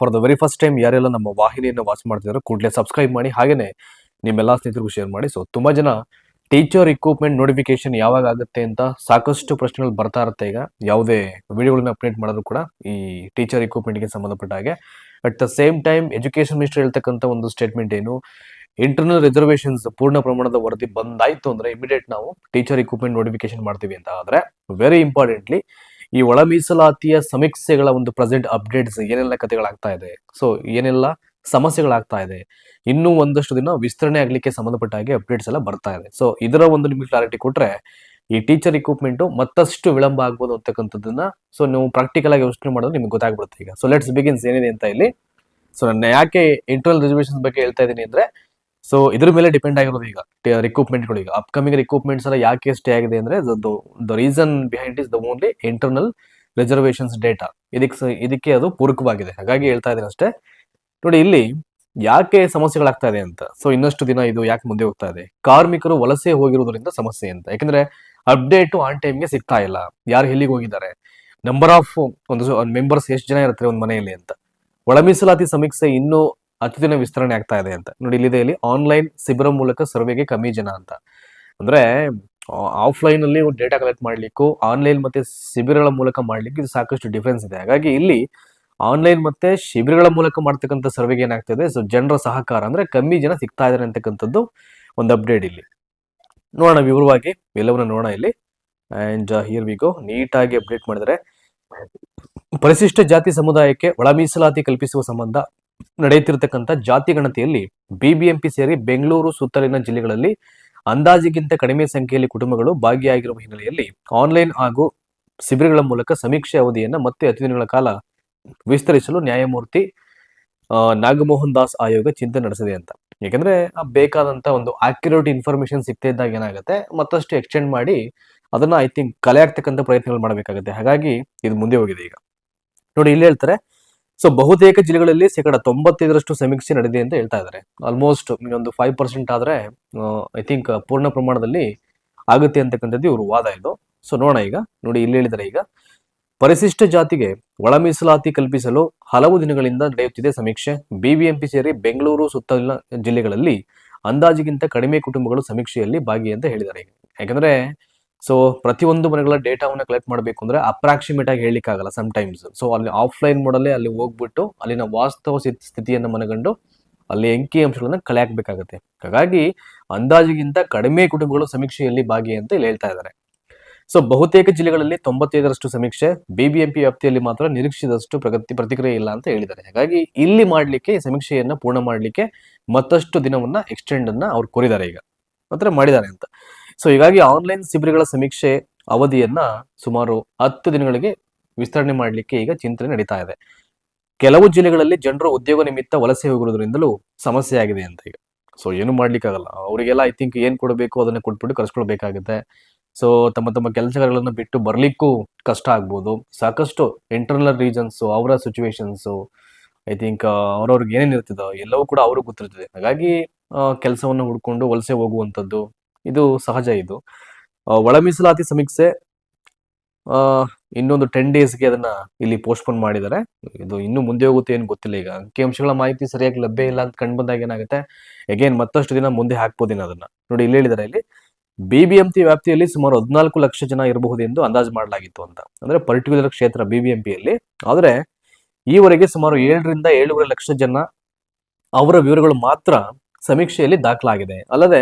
For the very first time ಯಾರೆಲ್ಲ ನಮ್ಮ ವಾಹಿನಿಯನ್ನು watch ಮಾಡ್ತಿದ್ರು ಕೂಡಲೇ ಸಬ್ಸ್ಕ್ರೈಬ್ ಮಾಡಿ. ಹಾಗೇನೆ ನಿಮ್ಮೆಲ್ಲ ಸ್ನೇಹಿತರಿಗೂ ಶೇರ್ ಮಾಡಿ. ಸೊ ತುಂಬ ಜನ ಟೀಚರ್ ಇಕ್ವಿಪ್ಮೆಂಟ್ ನೋಟಿಫಿಕೇಶನ್ ಯಾವಾಗ ಆಗುತ್ತೆ ಅಂತ ಸಾಕಷ್ಟು ಪ್ರಶ್ನೆಗಳು ಬರ್ತಾ ಇರುತ್ತೆ ಈಗ. ಯಾವುದೇ ವಿಡಿಯೋಗಳನ್ನ ಅಪ್ಡೇಟ್ ಮಾಡಿದ್ರು ಕೂಡ ಈ ಟೀಚರ್ ಇಕ್ವಿಪ್ಮೆಂಟ್ಗೆ ಸಂಬಂಧಪಟ್ಟ ಹಾಗೆ. At the same time education minister ಹೇಳ್ತಕ್ಕಂಥ ಒಂದು ಸ್ಟೇಟ್ಮೆಂಟ್ ಏನು? ಇಂಟರ್ನಲ್ ರಿಸರ್ವೇಶನ್ಸ್ ಪೂರ್ಣ ಪ್ರಮಾಣದ ವರದಿ ಬಂದಾಯ್ತು ಅಂದರೆ ಇಮಿಡಿಯೇಟ್ ನಾವು ಟೀಚರ್ ಇಕ್ವಿಪ್ಮೆಂಟ್ ನೋಟಿಫಿಕೇಶನ್ ಮಾಡ್ತೀವಿ ಅಂತ. ಆದರೆ ವೆರಿ ಇಂಪಾರ್ಟೆಂಟ್ಲಿ ಈ ಒಳ ಮೀಸಲಾತಿಯ ಸಮೀಕ್ಷೆಗಳ ಒಂದು ಪ್ರೆಸೆಂಟ್ ಅಪ್ಡೇಟ್ಸ್ ಏನೆಲ್ಲ ಕಥೆಗಳಾಗ್ತಾ ಇದೆ. ಸೊ ಏನೆಲ್ಲ ಸಮಸ್ಯೆಗಳಾಗ್ತಾ ಇದೆ. ಇನ್ನೂ ಒಂದಷ್ಟು ದಿನ ವಿಸ್ತರಣೆ ಆಗ್ಲಿಕ್ಕೆ ಸಂಬಂಧಪಟ್ಟ ಹಾಗೆ ಅಪ್ಡೇಟ್ಸ್ ಎಲ್ಲ ಬರ್ತಾ ಇದೆ. ಸೊ ಇದರ ಒಂದು ನಿಮಗೆ ಕ್ಲಾರಿಟಿ ಕೊಟ್ರೆ, ಈ ಟೀಚರ್ ಇಕ್ವಿಪ್ಮೆಂಟ್ ಮತ್ತಷ್ಟು ವಿಳಂಬ ಆಗ್ಬೋದು ಅಂತಕ್ಕಂಥದ್ದನ್ನ ಸೊ ನೀವು ಪ್ರಾಕ್ಟಿಕಲ್ ಆಗಿ ಯೋಚನೆ ಮಾಡೋದು ನಿಮ್ಗೆ ಗೊತ್ತಾಗ್ಬಿಡುತ್ತೆ ಈಗ. ಸೊ ಲೆಟ್ಸ್ ಬಿಗಿನ್ಸ್ ಏನಿದೆ ಅಂತ ಇಲ್ಲಿ. ಸೊ ನಾನು ಯಾಕೆ ಇಂಟರ್ನಲ್ ರಿಸರ್ವೇಷನ್ಸ್ ಬಗ್ಗೆ ಹೇಳ್ತಾ ಇದ್ದೀನಿ ಅಂದ್ರೆ ಸೊ ಇದ್ರ ಮೇಲೆ ಡಿಪೆಂಡ್ ಆಗಿರೋದು ಈಗ ರಿಕ್ರೂಟ್ಮೆಂಟ್ಗಳು ಈಗ. ಅಪ್ಕಮಿಂಗ್ ರಿಕ್ವಿಪ್ಮೆಂಟ್ಸ್ ಎಲ್ಲ ಯಾಕೆ ಸ್ಟೇ ಆಗಿದೆ ಅಂದ್ರೆ the reason behind is the only internal reservations data ಇದಕ್ಕೆ ಇದಕ್ಕೆ ಅದು ಪೂರಕವಾಗಿದೆ. ಹಾಗಾಗಿ ಹೇಳ್ತಾ ಇದ್ದೀನಿ ಅಷ್ಟೇ. ನೋಡಿ, ಇಲ್ಲಿ ಯಾಕೆ ಸಮಸ್ಯೆಗಳಾಗ್ತಾ ಇದೆ ಅಂತ. ಸೊ ಇನ್ನಷ್ಟು ದಿನ ಇದು ಯಾಕೆ ಮುಂದೆ ಹೋಗ್ತಾ ಇದೆ? ಕಾರ್ಮಿಕರು ವಲಸೆ ಹೋಗಿರೋದ್ರಿಂದ ಸಮಸ್ಯೆ ಅಂತ. ಯಾಕಂದ್ರೆ ಅಪ್ಡೇಟ್ ಆನ್ ಟೈಮ್ಗೆ ಸಿಗ್ತಾ ಇಲ್ಲ. ಯಾರು ಎಲ್ಲಿಗೆ ಹೋಗಿದ್ದಾರೆ? ನಂಬರ್ ಆಫ್ ಒಂದು ಮೆಂಬರ್ಸ್ ಎಷ್ಟು ಜನ ಇರ್ತಾರೆ ಒಂದು ಮನೆಯಲ್ಲಿ ಅಂತ. ಒಳ ಮೀಸಲಾತಿ ಸಮೀಕ್ಷೆ ಇನ್ನೂ ದಿನ ವಿಸ್ತರಣೆ ಆಗ್ತಾ ಇದೆ ಅಂತ. ನೋಡಿ, ಇಲ್ಲಿದೆ, ಇಲ್ಲಿ ಆನ್ಲೈನ್ ಶಿಬಿರ ಮೂಲಕ ಸರ್ವೆಗೆ ಕಮ್ಮಿ ಜನ ಅಂತ. ಅಂದ್ರೆ ಆಫ್ಲೈನ್ ಅಲ್ಲಿ ಡೇಟಾ ಕಲೆಕ್ಟ್ ಮಾಡ್ಲಿಕ್ಕೂ ಆನ್ಲೈನ್ ಮತ್ತೆ ಶಿಬಿರಗಳ ಮೂಲಕ ಮಾಡ್ಲಿಕ್ಕೆ ಇದು ಸಾಕಷ್ಟು ಡಿಫ್ರೆನ್ಸ್ ಇದೆ. ಹಾಗಾಗಿ ಇಲ್ಲಿ ಆನ್ಲೈನ್ ಮತ್ತೆ ಶಿಬಿರಗಳ ಮೂಲಕ ಮಾಡ್ತಕ್ಕಂಥ ಸರ್ವೆಗೆ ಏನಾಗ್ತದೆ ಸೊ ಜನರ ಸಹಕಾರ ಅಂದ್ರೆ ಕಮ್ಮಿ ಜನ ಸಿಗ್ತಾ ಇದಾರೆ ಅಂತಕ್ಕಂಥದ್ದು ಒಂದು ಅಪ್ಡೇಟ್ ಇಲ್ಲಿ. ನೋಡೋಣ ವಿವರವಾಗಿ, ಎಲ್ಲವನ್ನ ನೋಡೋಣ ಇಲ್ಲಿ. ಅಂಡ್ ಹಿಯರ್ ವಿ ಗೋ ನೀಟಾಗಿ ಅಪ್ಡೇಟ್ ಮಾಡಿದರೆ, ಪರಿಶಿಷ್ಟ ಜಾತಿ ಸಮುದಾಯಕ್ಕೆ ಒಳ ಮೀಸಲಾತಿ ಕಲ್ಪಿಸುವ ಸಂಬಂಧ ನಡೆಯುತ್ತಿರತಕ್ಕಂಥ ಜಾತಿ ಗಣತಿಯಲ್ಲಿ ಬಿಬಿಎಂಪಿ ಸೇರಿ ಬೆಂಗಳೂರು, ಸುತ್ತಲಿನ ಜಿಲ್ಲೆಗಳಲ್ಲಿ ಅಂದಾಜಿಗಿಂತ ಕಡಿಮೆ ಸಂಖ್ಯೆಯಲ್ಲಿ ಕುಟುಂಬಗಳು ಭಾಗಿಯಾಗಿರುವ ಹಿನ್ನೆಲೆಯಲ್ಲಿ ಆನ್ಲೈನ್ ಹಾಗೂ ಶಿಬಿರಗಳ ಮೂಲಕ ಸಮೀಕ್ಷೆ ಅವಧಿಯನ್ನು ಮತ್ತೆ ಹತ್ತು ದಿನಗಳ ಕಾಲ ವಿಸ್ತರಿಸಲು ನ್ಯಾಯಮೂರ್ತಿ ನಾಗಮೋಹನ್ ದಾಸ್ ಆಯೋಗ ಚಿಂತನೆ ನಡೆಸಿದೆ ಅಂತ. ಯಾಕಂದ್ರೆ ಬೇಕಾದಂತ ಒಂದು ಆಕ್ಯುರೇಟ್ ಇನ್ಫಾರ್ಮೇಶನ್ ಸಿಗ್ತಾ ಇದ್ದಾಗ ಏನಾಗುತ್ತೆ? ಮತ್ತಷ್ಟು ಎಕ್ಸ್ಟೆಂಡ್ ಮಾಡಿ ಅದನ್ನ ಐ ಥಿಂಕ್ ಕಲೆ ಆಗ್ತಕ್ಕಂಥ ಪ್ರಯತ್ನಗಳು ಮಾಡಬೇಕಾಗುತ್ತೆ. ಹಾಗಾಗಿ ಇದು ಮುಂದೆ ಹೋಗಿದೆ ಈಗ. ನೋಡಿ, ಇಲ್ಲಿ ಹೇಳ್ತಾರೆ ಸೊ ಬಹುತೇಕ ಜಿಲ್ಲೆಗಳಲ್ಲಿ ಶೇಕಡ ತೊಂಬತ್ತೈದರಷ್ಟು ಸಮೀಕ್ಷೆ ನಡೆದಿದೆ ಅಂತ ಹೇಳ್ತಾ ಇದ್ದಾರೆ. ಆಲ್ಮೋಸ್ಟ್ ಒಂದು ಫೈವ್ ಪರ್ಸೆಂಟ್ ಆದ್ರೆ ಐ ಥಿಂಕ್ ಪೂರ್ಣ ಪ್ರಮಾಣದಲ್ಲಿ ಆಗುತ್ತೆ ಅಂತಕ್ಕಂಥದ್ದು ಇವರು ವಾದ ಇದು. ಸೊ ನೋಡೋಣ ಈಗ. ನೋಡಿ ಇಲ್ಲಿ ಹೇಳಿದರೆ ಈಗ. ಪರಿಶಿಷ್ಟ ಜಾತಿಗೆ ಒಳ ಮೀಸಲಾತಿ ಕಲ್ಪಿಸಲು ಹಲವು ದಿನಗಳಿಂದ ನಡೆಯುತ್ತಿದೆ ಸಮೀಕ್ಷೆ. ಬಿಬಿಎಂಪಿ ಸೇರಿ ಬೆಂಗಳೂರು ಸುತ್ತಲಿನ ಜಿಲ್ಲೆಗಳಲ್ಲಿ ಅಂದಾಜಿಗಿಂತ ಕಡಿಮೆ ಕುಟುಂಬಗಳು ಸಮೀಕ್ಷೆಯಲ್ಲಿ ಭಾಗಿ ಅಂತ ಹೇಳಿದ್ದಾರೆ. ಯಾಕಂದ್ರೆ ಸೊ ಪ್ರತಿಯೊಂದು ಮನೆಗಳ ಡೇಟಾವನ್ನು ಕಲೆಕ್ಟ್ ಮಾಡಬೇಕು ಅಂದರೆ ಅಪ್ರಾಕ್ಸಿಮೇಟ್ ಆಗಿ ಸಮ್ ಟೈಮ್ಸ್ ಸೊ ಅಲ್ಲಿ ಆಫ್ಲೈನ್ ಮೋಡಲ್ಲೇ ಅಲ್ಲಿ ಹೋಗ್ಬಿಟ್ಟು ಅಲ್ಲಿನ ವಾಸ್ತವ ಸ್ಥಿತಿ- ಸ್ಥಿತಿಯನ್ನು ಮನಗಂಡು ಅಲ್ಲಿ ಅಂಕಿ ಅಂಶಗಳನ್ನು ಕಲೆ ಹಾಕಬೇಕಾಗುತ್ತೆ ಹಾಗಾಗಿ ಅಂದಾಜಿಗಿಂತ ಕಡಿಮೆ ಕುಟುಂಬಗಳು ಸಮೀಕ್ಷೆಯಲ್ಲಿ ಭಾಗಿ ಅಂತ ಇಲ್ಲಿ ಹೇಳ್ತಾ ಇದ್ದಾರೆ ಸೊ ಬಹುತೇಕ ಜಿಲ್ಲೆಗಳಲ್ಲಿ ತೊಂಬತ್ತೈದರಷ್ಟು ಸಮೀಕ್ಷೆ ಬಿಬಿಎಂಪಿ ವ್ಯಾಪ್ತಿಯಲ್ಲಿ ಮಾತ್ರ ನಿರೀಕ್ಷಿಸಿದಷ್ಟು ಪ್ರಗತಿ ಪ್ರತಿಕ್ರಿಯೆ ಇಲ್ಲ ಅಂತ ಹೇಳಿದ್ದಾರೆ. ಹಾಗಾಗಿ ಇಲ್ಲಿ ಮಾಡಲಿಕ್ಕೆ, ಸಮೀಕ್ಷೆಯನ್ನು ಪೂರ್ಣ ಮಾಡಲಿಕ್ಕೆ ಮತ್ತಷ್ಟು ದಿನವನ್ನ ಎಕ್ಸ್ಟೆಂಡ್ ಅನ್ನ ಅವ್ರು ಕೋರಿದ್ದಾರೆ ಈಗ. ಮಾತ್ರ ಮಾಡಿದ್ದಾರೆ ಅಂತ. ಸೊ ಹೀಗಾಗಿ ಆನ್ಲೈನ್ ಶಿಬಿರಗಳ ಸಮೀಕ್ಷೆ ಅವಧಿಯನ್ನ ಸುಮಾರು ಹತ್ತು ದಿನಗಳಿಗೆ ವಿಸ್ತರಣೆ ಮಾಡಲಿಕ್ಕೆ ಈಗ ಚಿಂತನೆ ನಡೀತಾ ಇದೆ. ಕೆಲವು ಜಿಲ್ಲೆಗಳಲ್ಲಿ ಜನರು ಉದ್ಯೋಗ ನಿಮಿತ್ತ ವಲಸೆ ಹೋಗಿರೋದ್ರಿಂದಲೂ ಸಮಸ್ಯೆ ಆಗಿದೆ ಅಂತ ಈಗ. ಸೊ ಏನು ಮಾಡ್ಲಿಕ್ಕಾಗಲ್ಲ. ಅವರಿಗೆಲ್ಲ ಐ ಥಿಂಕ್ ಏನ್ ಕೊಡಬೇಕು ಅದನ್ನ ಕೊಟ್ಬಿಟ್ಟು ಕರ್ಸ್ಕೊಳ್ಬೇಕಾಗುತ್ತೆ. ಸೊ ತಮ್ಮ ತಮ್ಮ ಕೆಲಸಗಳನ್ನು ಬಿಟ್ಟು ಬರ್ಲಿಕ್ಕೂ ಕಷ್ಟ ಆಗ್ಬೋದು. ಸಾಕಷ್ಟು ಇಂಟರ್ನಲ್ ರೀಸನ್ಸ್ ಅವರ ಸಿಚುವೇಶನ್ಸು ಐ ಥಿಂಕ್ ಅವ್ರವ್ರಿಗೆ ಏನೇನು ಇರ್ತದೋ ಎಲ್ಲವೂ ಕೂಡ ಅವ್ರಿಗೆ ಗೊತ್ತಿರ್ತದೆ ಹಾಗಾಗಿ ಕೆಲಸವನ್ನು ಹುಡ್ಕೊಂಡು ವಲಸೆ ಹೋಗುವಂಥದ್ದು ಇದು ಸಹಜ ಇದು. ಒಳ ಮೀಸಲಾತಿ ಸಮೀಕ್ಷೆ ಇನ್ನೊಂದು ಟೆನ್ ಡೇಸ್ಗೆ ಅದನ್ನ ಇಲ್ಲಿ ಪೋಸ್ಟ್ಪೋನ್ ಮಾಡಿದ್ದಾರೆ. ಇದು ಇನ್ನು ಮುಂದೆ ಹೋಗುತ್ತೆ ಏನು ಗೊತ್ತಿಲ್ಲ ಈಗ. ಅಂಕಿಅಂಶಗಳ ಮಾಹಿತಿ ಸರಿಯಾಗಿ ಲಭ್ಯ ಇಲ್ಲ ಅಂತ ಕಂಡು ಬಂದಾಗ ಏನಾಗುತ್ತೆ? ಅಗೇನ್ ಮತ್ತಷ್ಟು ದಿನ ಮುಂದೆ ಹಾಕ್ಬೋದಿನ ಅದನ್ನ. ನೋಡಿ ಇಲ್ಲಿ ಹೇಳಿದ್ದಾರೆ ಇಲ್ಲಿ ಬಿಬಿಎಂಪಿ ವ್ಯಾಪ್ತಿಯಲ್ಲಿ ಸುಮಾರು ಹದಿನಾಲ್ಕು ಲಕ್ಷ ಜನ ಇರಬಹುದು ಎಂದು ಅಂದಾಜು ಮಾಡಲಾಗಿತ್ತು ಅಂತ. ಅಂದ್ರೆ ಪರ್ಟಿಕ್ಯುಲರ್ ಕ್ಷೇತ್ರ ಬಿಬಿಎಂಪಿಯಲ್ಲಿ ಆದ್ರೆ, ಈವರೆಗೆ ಸುಮಾರು ಏಳರಿಂದ ಏಳುವರೆ ಲಕ್ಷ ಜನ ಅವರ ವಿವರಗಳು ಮಾತ್ರ ಸಮೀಕ್ಷೆಯಲ್ಲಿ ದಾಖಲಾಗಿದೆ. ಅಲ್ಲದೆ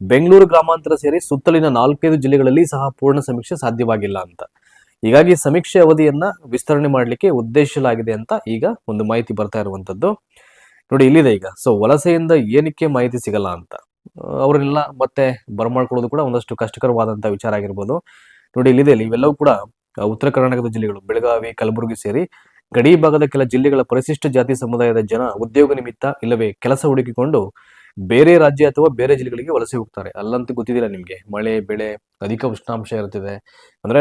ಬೆಂಗಳೂರು ಗ್ರಾಮಾಂತರ ಸೇರಿ ಸುತ್ತಲಿನ ನಾಲ್ಕೈದು ಜಿಲ್ಲೆಗಳಲ್ಲಿ ಸಹ ಪೂರ್ಣ ಸಮೀಕ್ಷೆ ಸಾಧ್ಯವಾಗಿಲ್ಲ ಅಂತ. ಹೀಗಾಗಿ ಸಮೀಕ್ಷೆ ಅವಧಿಯನ್ನ ವಿಸ್ತರಣೆ ಮಾಡಲಿಕ್ಕೆ ಉದ್ದೇಶಿಸಲಾಗಿದೆ ಅಂತ ಈಗ ಒಂದು ಮಾಹಿತಿ ಬರ್ತಾ ಇರುವಂತದ್ದು. ನೋಡಿ ಇಲ್ಲಿದೆ ಈಗ. ಸೊ ವಲಸೆಯಿಂದ ಏನಕ್ಕೆ ಮಾಹಿತಿ ಸಿಗಲ್ಲ ಅಂತ. ಅವರೆಲ್ಲ ಮತ್ತೆ ಬರಮಾಡ್ಕೊಳ್ಳೋದು ಕೂಡ ಒಂದಷ್ಟು ಕಷ್ಟಕರವಾದಂತಹ ವಿಚಾರ ಆಗಿರ್ಬೋದು. ನೋಡಿ ಇಲ್ಲಿದೆ ಇಲ್ಲಿ ಇವೆಲ್ಲವೂ ಕೂಡ ಉತ್ತರ ಕರ್ನಾಟಕದ ಜಿಲ್ಲೆಗಳು. ಬೆಳಗಾವಿ, ಕಲಬುರಗಿ ಸೇರಿ ಗಡಿ ಭಾಗದ ಕೆಲ ಜಿಲ್ಲೆಗಳ ಪರಿಶಿಷ್ಟ ಜಾತಿ ಸಮುದಾಯದ ಜನ ಉದ್ಯೋಗ ನಿಮಿತ್ತ ಇಲ್ಲವೇ ಕೆಲಸ ಹುಡುಕಿಕೊಂಡು ಬೇರೆ ರಾಜ್ಯ ಅಥವಾ ಬೇರೆ ಜಿಲ್ಲೆಗಳಿಗೆ ವಲಸೆ ಹೋಗ್ತಾರೆ. ಅಲ್ಲಂತೂ ಗೊತ್ತಿದಿಲ್ಲ ನಿಮಗೆ. ಮಳೆ, ಬೆಳೆ, ಅಧಿಕ ಉಷ್ಣಾಂಶ ಇರ್ತದೆ ಅಂದ್ರೆ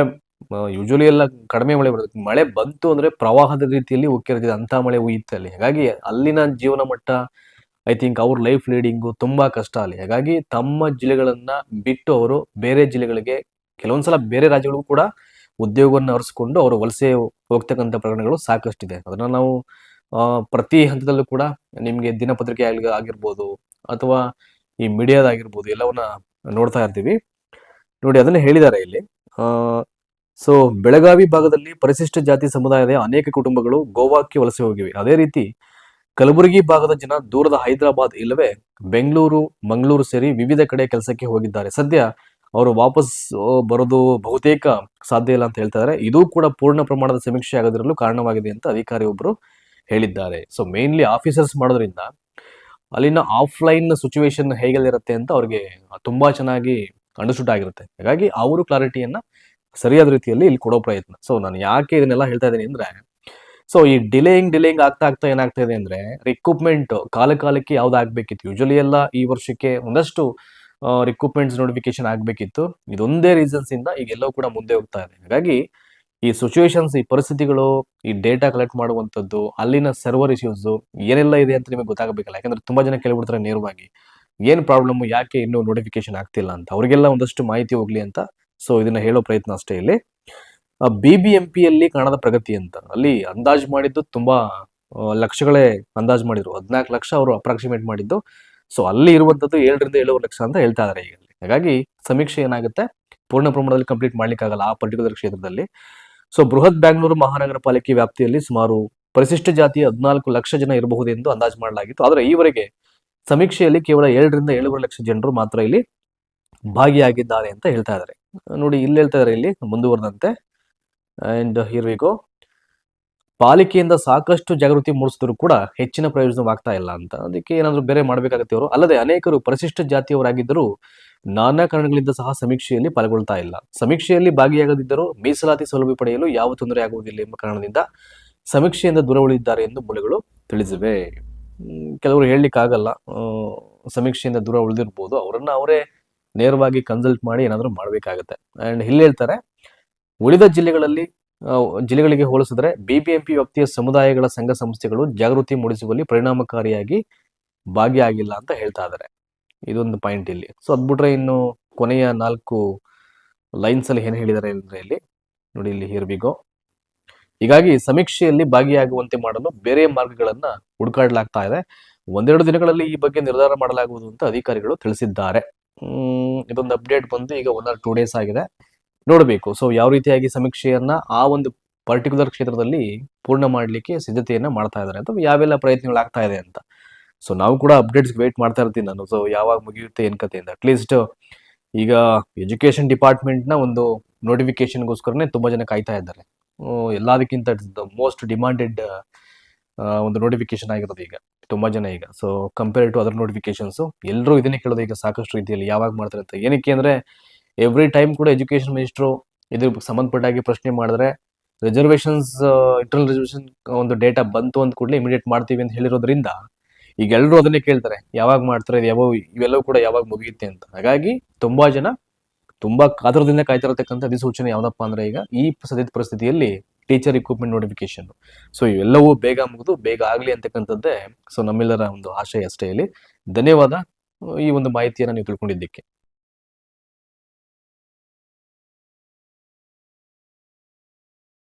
ಯೂಶಲಿ ಎಲ್ಲ ಕಡಿಮೆ ಮಳೆ ಬರುತ್ತೆ. ಮಳೆ ಬಂತು ಅಂದ್ರೆ ಪ್ರವಾಹದ ರೀತಿಯಲ್ಲಿ ಹೋಗ್ತಿರ್ತದೆ ಅಂತ ಮಳೆ ಉಯ್ಯುತ್ತೆ ಅಲ್ಲಿ ಹಾಗಾಗಿ ಅಲ್ಲಿನ ಜೀವನ ಮಟ್ಟ ಐ ಥಿಂಕ್ ಅವ್ರ ಲೈಫ್ ಲೀಡಿಂಗು ತುಂಬಾ ಕಷ್ಟ ಅಲ್ಲಿ. ಹಾಗಾಗಿ ತಮ್ಮ ಜಿಲ್ಲೆಗಳನ್ನ ಬಿಟ್ಟು ಅವರು ಬೇರೆ ಜಿಲ್ಲೆಗಳಿಗೆ, ಕೆಲವೊಂದ್ಸಲ ಬೇರೆ ರಾಜ್ಯಗಳಿಗೂ ಕೂಡ ಉದ್ಯೋಗವನ್ನು ಅರಿಸಿಕೊಂಡು ಅವರು ವಲಸೆ ಹೋಗ್ತಕ್ಕಂಥ ಪ್ರಕರಣಗಳು ಸಾಕಷ್ಟಿದೆ. ಅದನ್ನ ನಾವು ಪ್ರತಿ ಹಂತದಲ್ಲೂ ಕೂಡ ನಿಮಗೆ ದಿನಪತ್ರಿಕೆ ಆಗಿರ್ಬೋದು ಅಥವಾ ಈ ಮೀಡಿಯಾದಾಗಿರ್ಬೋದು ಎಲ್ಲವನ್ನ ನೋಡ್ತಾ ಇರ್ತೀವಿ. ನೋಡಿ, ಅದನ್ನ ಹೇಳಿದ್ದಾರೆ ಇಲ್ಲಿ. ಸೊ, ಬೆಳಗಾವಿ ಭಾಗದಲ್ಲಿ ಪರಿಶಿಷ್ಟ ಜಾತಿ ಸಮುದಾಯದ ಅನೇಕ ಕುಟುಂಬಗಳು ಗೋವಾಕ್ಕೆ ವಲಸೆ ಹೋಗಿವೆ. ಅದೇ ರೀತಿ, ಕಲಬುರಗಿ ಭಾಗದ ಜನ ದೂರದ ಹೈದರಾಬಾದ್ ಇಲ್ಲವೇ ಬೆಂಗಳೂರು, ಮಂಗಳೂರು ಸೇರಿ ವಿವಿಧ ಕಡೆ ಕೆಲಸಕ್ಕೆ ಹೋಗಿದ್ದಾರೆ. ಸದ್ಯ ಅವರು ವಾಪಸ್ ಬರೋದು ಬಹುತೇಕ ಸಾಧ್ಯ ಇಲ್ಲ ಅಂತ ಹೇಳ್ತಾ ಇದ್ದಾರೆ. ಇದು ಕೂಡ ಪೂರ್ಣ ಪ್ರಮಾಣದ ಸಮೀಕ್ಷೆ ಆಗದಿರಲು ಕಾರಣವಾಗಿದೆ ಅಂತ ಅಧಿಕಾರಿ ಒಬ್ಬರು ಹೇಳಿದ್ದಾರೆ. ಸೊ ಮೇನ್ಲಿ ಆಫೀಸರ್ಸ್ ಮಾಡೋದ್ರಿಂದ ಅಲ್ಲಿನ ಆಫ್ಲೈನ್ ಸಿಚುವೇಶನ್ ಹೇಗೆಲ್ಲಿರುತ್ತೆ ಅಂತ ಅವ್ರಿಗೆ ತುಂಬಾ ಚೆನ್ನಾಗಿ ಅಂಡರ್ಸ್ಟುಡ್ ಆಗಿರುತ್ತೆ. ಹಾಗಾಗಿ ಅವರು ಕ್ಲಾರಿಟಿಯನ್ನ ಸರಿಯಾದ ರೀತಿಯಲ್ಲಿ ಇಲ್ಲಿ ಕೊಡೋ ಪ್ರಯತ್ನ. ಸೊ ನಾನು ಯಾಕೆ ಇದನ್ನೆಲ್ಲ ಹೇಳ್ತಾ ಇದ್ದೀನಿ ಅಂದ್ರೆ ಸೊ ಈ ಡಿಲೇಯಿಂಗ್ ಡಿಲೇಯಿಂಗ್ ಆಗ್ತಾ ಆಗ್ತಾ ಏನಾಗ್ತಾ ಇದೆ ಅಂದ್ರೆ ರಿಕ್ವಿಪ್ಮೆಂಟ್ ಕಾಲ ಕಾಲಕ್ಕೆ ಯಾವ್ದು ಆಗ್ಬೇಕಿತ್ತು? ಯೂಶಲಿ ಎಲ್ಲ ಈ ವರ್ಷಕ್ಕೆ ಒಂದಷ್ಟು ರಿಕ್ವಿಪ್ಮೆಂಟ್ಸ್ ನೋಟಿಫಿಕೇಶನ್ ಆಗ್ಬೇಕಿತ್ತು. ಇದೊಂದೇ ರೀಸನ್ಸ್ ಇಂದ ಈಗೆಲ್ಲವೂ ಕೂಡ ಮುಂದೆ ಹೋಗ್ತಾ ಇದೆ. ಹಾಗಾಗಿ ಈ ಸಿಚುವೇಶನ್ಸ್ ಈ ಪರಿಸ್ಥಿತಿಗಳು, ಈ ಡೇಟಾ ಕಲೆಕ್ಟ್ ಮಾಡುವಂಥದ್ದು, ಅಲ್ಲಿನ ಸರ್ವರ್ ಇಶ್ಯೂಸ್ ಏನೆಲ್ಲ ಇದೆ ಅಂತ ನಿಮಗೆ ಗೊತ್ತಾಗಬೇಕಲ್ಲ. ಯಾಕಂದ್ರೆ ತುಂಬಾ ಜನ ಕೇಳ್ಬಿಡ್ತಾರೆ ನೇರವಾಗಿ. ಏನ್ ಪ್ರಾಬ್ಲಮ್ ಯಾಕೆ ಇನ್ನೂ ನೋಟಿಫಿಕೇಶನ್ ಆಗ್ತಿಲ್ಲ ಅಂತ. ಅವರಿಗೆಲ್ಲ ಒಂದಷ್ಟು ಮಾಹಿತಿ ಹೋಗ್ಲಿ ಅಂತ. ಸೊ ಇದನ್ನ ಹೇಳೋ ಪ್ರಯತ್ನ ಅಷ್ಟೇ ಇಲ್ಲಿ. ಬಿ ಬಿ ಎಂ ಪಿಯಲ್ಲಿ ಕಾಣದ ಪ್ರಗತಿ ಅಂತ. ಅಲ್ಲಿ ಅಂದಾಜು ಮಾಡಿದ್ದು ತುಂಬಾ ಲಕ್ಷಗಳೇ ಅಂದಾಜು ಮಾಡಿದ್ರು. ಹದಿನಾಲ್ಕು ಲಕ್ಷ ಅವರು ಅಪ್ರಾಕ್ಸಿಮೇಟ್ ಮಾಡಿದ್ದು. ಸೊ ಅಲ್ಲಿ ಇರುವಂತದ್ದು ಏಳರಿಂದ ಏಳುವರೆ ಲಕ್ಷ ಅಂತ ಹೇಳ್ತಾ ಇದಾರೆ ಈಗ. ಹಾಗಾಗಿ ಸಮೀಕ್ಷೆ ಏನಾಗುತ್ತೆ? ಪೂರ್ಣ ಪ್ರಮಾಣದಲ್ಲಿ ಕಂಪ್ಲೀಟ್ ಮಾಡ್ಲಿಕ್ಕಾಗಲ್ಲ ಆ ಪರ್ಟಿಕ್ಯುಲರ್ ಕ್ಷೇತ್ರದಲ್ಲಿ. ಸೊ ಬೃಹತ್ ಬ್ಯಾಂಗ್ಳೂರು ಮಹಾನಗರ ಪಾಲಿಕೆ ವ್ಯಾಪ್ತಿಯಲ್ಲಿ ಸುಮಾರು ಪರಿಶಿಷ್ಟ ಜಾತಿ ಹದಿನಾಲ್ಕು ಲಕ್ಷ ಜನ ಇರಬಹುದು ಎಂದು ಅಂದಾಜು ಮಾಡಲಾಗಿತ್ತು. ಆದರೆ ಈವರೆಗೆ ಸಮೀಕ್ಷೆಯಲ್ಲಿ ಕೇವಲ ಏಳರಿಂದ ಏಳುವರೆ ಲಕ್ಷ ಜನರು ಮಾತ್ರ ಇಲ್ಲಿ ಭಾಗಿಯಾಗಿದ್ದಾರೆ ಅಂತ ಹೇಳ್ತಾ ಇದ್ದಾರೆ. ನೋಡಿ, ಇಲ್ಲಿ ಹೇಳ್ತಾ ಇದ್ದಾರೆ ಇಲ್ಲಿ ಮುಂದುವರೆದಂತೆ. ಅಂಡ್ ಹಿಯರ್ ವಿ ಗೋ ಪಾಲಿಕೆಯಿಂದ ಸಾಕಷ್ಟು ಜಾಗೃತಿ ಮೂಡಿಸಿದ್ರು ಕೂಡ ಹೆಚ್ಚಿನ ಪ್ರಯೋಜನವಾಗ್ತಾ ಇಲ್ಲ ಅಂತ. ಅದಕ್ಕೆ ಏನಾದರೂ ಬೇರೆ ಮಾಡಬೇಕಾಗತ್ತೆ ಅವರು ಅಲ್ಲದೆ ಅನೇಕರು ಪರಿಶಿಷ್ಟ ಜಾತಿಯವರಾಗಿದ್ದರೂ ನಾನಾ ಕಾರಣಗಳಿಂದ ಸಹ ಸಮೀಕ್ಷೆಯಲ್ಲಿ ಪಾಲ್ಗೊಳ್ತಾ ಇಲ್ಲ. ಸಮೀಕ್ಷೆಯಲ್ಲಿ ಭಾಗಿಯಾಗದಿದ್ದರೂ ಮೀಸಲಾತಿ ಸೌಲಭ್ಯ ಪಡೆಯಲು ಯಾವ ತೊಂದರೆ ಆಗುವುದಿಲ್ಲ ಎಂಬ ಕಾರಣದಿಂದ ಸಮೀಕ್ಷೆಯಿಂದ ದೂರ ಉಳಿದಿದ್ದಾರೆ ಎಂದು ಮೂಲಗಳು ತಿಳಿಸಿವೆ. ಕೆಲವರು ಹೇಳಲಿಕ್ಕಾಗಲ್ಲ. ಸಮೀಕ್ಷೆಯಿಂದ ದೂರ ಉಳಿದಿರ್ಬೋದು. ಅವರನ್ನ ಅವರೇ ನೇರವಾಗಿ ಕನ್ಸಲ್ಟ್ ಮಾಡಿ ಏನಾದರೂ ಮಾಡಬೇಕಾಗತ್ತೆ. ಅಂಡ್ ಇಲ್ಲಿ ಹೇಳ್ತಾರೆ, ಉಳಿದ ಜಿಲ್ಲೆಗಳಲ್ಲಿ ಜಿಲ್ಲೆಗಳಿಗೆ ಹೋಲಿಸಿದ್ರೆ ಬಿಬಿಎಂಪಿ ವ್ಯಾಪ್ತಿಯ ಸಮುದಾಯಗಳ ಸಂಘ ಸಂಸ್ಥೆಗಳು ಜಾಗೃತಿ ಮೂಡಿಸುವಲ್ಲಿ ಪರಿಣಾಮಕಾರಿಯಾಗಿ ಭಾಗಿಯಾಗಿಲ್ಲ ಅಂತ ಹೇಳ್ತಾ ಇದ್ದಾರೆ ಇದೊಂದು ಪಾಯಿಂಟ್ ಇಲ್ಲಿ. ಸೊ ಅದ್ಬಿಟ್ರೆ ಇನ್ನು ಕೊನೆಯ ನಾಲ್ಕು ಲೈನ್ಸ್ ಅಲ್ಲಿ ಏನು ಹೇಳಿದ್ದಾರೆ ಅಂದ್ರೆ ಇಲ್ಲಿ, ನೋಡಿ ಇಲ್ಲಿ ಹಿರ್ಬಿಗೋ ಹೀಗಾಗಿ ಸಮೀಕ್ಷೆಯಲ್ಲಿ ಭಾಗಿಯಾಗುವಂತೆ ಮಾಡಲು ಬೇರೆ ಮಾರ್ಗಗಳನ್ನ ಹುಡುಕಾಡಲಾಗ್ತಾ ಇದೆ. ಒಂದೆರಡು ದಿನಗಳಲ್ಲಿ ಈ ಬಗ್ಗೆ ನಿರ್ಧಾರ ಮಾಡಲಾಗುವುದು ಅಂತ ಅಧಿಕಾರಿಗಳು ತಿಳಿಸಿದ್ದಾರೆ. ಇದೊಂದು ಅಪ್ಡೇಟ್ ಬಂದು ಈಗ ಒನ್ ಆರ್ ಟೂ ಡೇಸ್ ಆಗಿದೆ. ನೋಡಬೇಕು. ಸೊ ಯಾವ ರೀತಿಯಾಗಿ ಸಮೀಕ್ಷೆಯನ್ನ ಆ ಒಂದು ಪರ್ಟಿಕ್ಯುಲರ್ ಕ್ಷೇತ್ರದಲ್ಲಿ ಪೂರ್ಣ ಮಾಡಲಿಕ್ಕೆ ಸಿದ್ಧತೆಯನ್ನ ಮಾಡ್ತಾ ಇದ್ದಾರೆ ಅಥವಾ ಯಾವೆಲ್ಲ ಪ್ರಯತ್ನಗಳು ಆಗ್ತಾ ಇದೆ ಅಂತ. ಸೊ ನಾವು ಕೂಡ ಅಪ್ಡೇಟ್ಸ್ ವೇಟ್ ಮಾಡ್ತಾ ಇರ್ತೀನಿ ನಾನು. ಸೊ ಯಾವಾಗ ಮುಗಿಯುತ್ತೆ ಏನ್ ಕತೆ ಅಂತ. ಅಟ್ಲೀಸ್ಟ್ ಈಗ ಎಜುಕೇಶನ್ ಡಿಪಾರ್ಟ್ಮೆಂಟ್ನ ಒಂದು ನೋಟಿಫಿಕೇಶನ್ಗೋಸ್ಕರನೇ ತುಂಬಾ ಜನ ಕಾಯ್ತಾ ಇದ್ದಾರೆ. ಎಲ್ಲಾದಕ್ಕಿಂತ ಮೋಸ್ಟ್ ಡಿಮಾಂಡೆಡ್ ಒಂದು ನೋಟಿಫಿಕೇಶನ್ ಆಗಿರೋದು ಈಗ. ತುಂಬಾ ಜನ ಈಗ. So compare to other notifications ಎಲ್ಲರೂ ಇದನ್ನೇ ಕೇಳೋದು ಈಗ ಸಾಕಷ್ಟು ರೀತಿಯಲ್ಲಿ ಯಾವಾಗ ಮಾಡ್ತಾರೆ ಅಂತ. ಏನಕ್ಕೆ ಅಂದ್ರೆ ಎವ್ರಿ ಟೈಮ್ ಕೂಡ ಎಜುಕೇಶನ್ ಮಿನಿಸ್ಟ್ರು ಇದ್ರ ಸಂಬಂಧಪಟ್ಟಾಗಿ ಪ್ರಶ್ನೆ ಮಾಡಿದ್ರೆ ರಿಸರ್ವೇಷನ್ಸ್ ಇಂಟರ್ನಲ್ ರಿಸರ್ವೇಷನ್ ಒಂದು ಡೇಟಾ ಬಂತು ಅಂದ ಕೂಡಲೇ ಇಮಿಡಿಯೇಟ್ ಮಾಡ್ತೀವಿ ಅಂತ ಹೇಳಿರೋದ್ರಿಂದ, ಈಗ ಎಲ್ಲರೂ ಅದನ್ನೇ ಕೇಳ್ತಾರೆ. ಯಾವಾಗ ಮಾಡ್ತಾರೆ ಯಾವಾಗ, ಇವೆಲ್ಲವೂ ಕೂಡ ಯಾವಾಗ ಮುಗಿಯುತ್ತೆ ಅಂತ. ಹಾಗಾಗಿ ತುಂಬಾ ಜನ ತುಂಬಾ ಕಾತರದಿಂದ ಕಾಯ್ತಾ ಇರತಕ್ಕಂಥ ಅಧಿಸೂಚನೆ ಯಾವ್ದಪ್ಪ ಅಂದ್ರೆ ಈಗ ಈ ಸದ್ಯದ ಪರಿಸ್ಥಿತಿಯಲ್ಲಿ ಟೀಚರ್ ಇಕ್ವಿಪ್ಮೆಂಟ್ ನೋಟಿಫಿಕೇಶನ್ ಸೊ ಇವೆಲ್ಲವೂ ಬೇಗ ಮುಗಿದು ಬೇಗ ಆಗಲಿ ಅಂತಕ್ಕಂಥದ್ದೇ ಸೊ ನಮ್ಮೆಲ್ಲರ ಒಂದು ಆಶಯ ಅಷ್ಟೇ ಇಲ್ಲಿ. ಧನ್ಯವಾದ, ಈ ಒಂದು ಮಾಹಿತಿಯನ್ನು ನೀವು ತಿಳ್ಕೊಂಡಿದ್ದಕ್ಕೆ.